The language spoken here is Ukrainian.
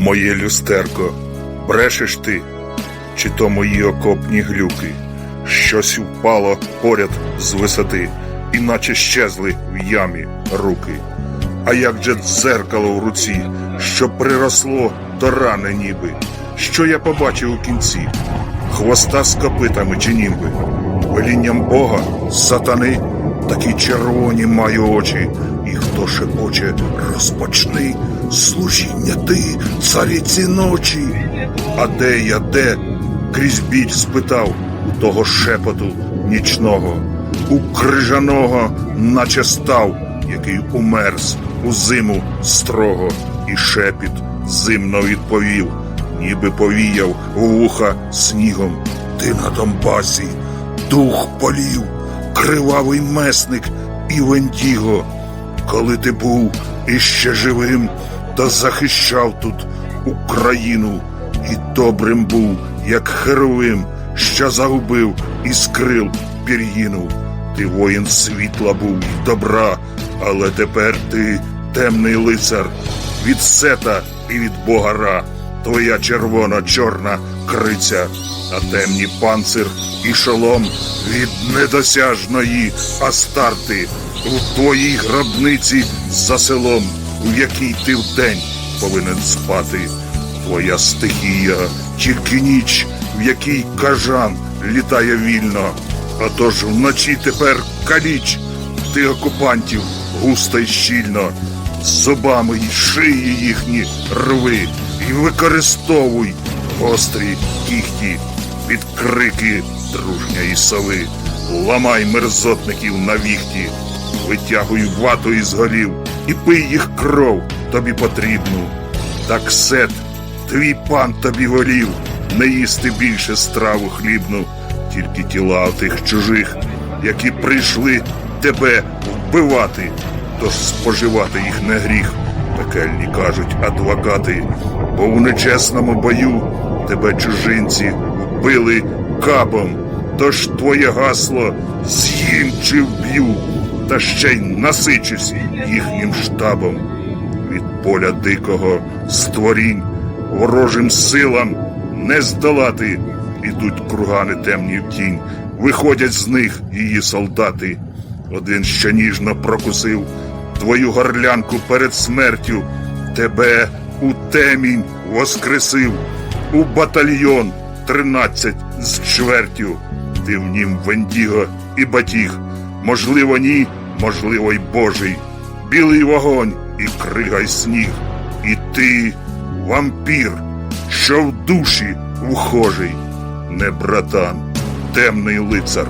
Моє люстерко, брешеш ти, чи то мої окопні глюки? Щось впало поряд з висоти, іначе щезли в ямі руки. А як же дзеркало в руці, що приросло до рани ніби? Що я побачив у кінці? Хвоста з копитами чи німби? Велінням Бога, сатани, такі червоні маю очі, і хто шепоче, розпочни служіння ти, цариці ночі. А де я, де? Крізь біль спитав у того шепоту нічного, у крижаного, наче став, який умерз у зиму строго, і шепіт зимно відповів, ніби повіяв вуха снігом. Ти на Донбасі, дух полів, кривавий месник і Вендіго. Коли ти був іще живим, то захищав тут Україну і добрим був, як херовим, що загубив і скрил пір'їну. Ти воїн світла був і добра, але тепер ти темний лицар від сета і від богара. Твоя червона-чорна криця, а темні панцир і шолом від недосяжної Астарти в твоїй гробниці за селом, в якій ти вдень повинен спати. Твоя стихія, тільки ніч, в якій кажан літає вільно. А тож вночі тепер каліч ти окупантів густо й щільно, зубами й шиї їхні рви, і використовуй гострі кіхті під крики дружньої сови. Ламай мерзотників на віхті, витягуй вату із голів і пий їх кров тобі потрібну. Так сет, твій пан тобі волів не їсти більше страву хлібну, тільки тіла тих чужих, які прийшли тебе вбивати, тож споживати їх не гріх, пекельні кажуть адвокати, бо у нечесному бою тебе чужинці вбили кабом, тож твоє гасло з'їм чи вб'ю, та ще й насичусь їхнім штабом від поля дикого створінь ворожим силам не здолати. Ідуть кругани темні в тінь, виходять з них її солдати. Один ще ніжно прокусив твою горлянку перед смертю, тебе у темінь воскресив, у батальйон тринадцять з чвертю. Ти в нім Вендіго і батіг, можливо, ні, можливо, й Божий. Білий вогонь і кригай сніг, і ти вампір, що в душі вхожий, не братан, темний лицар,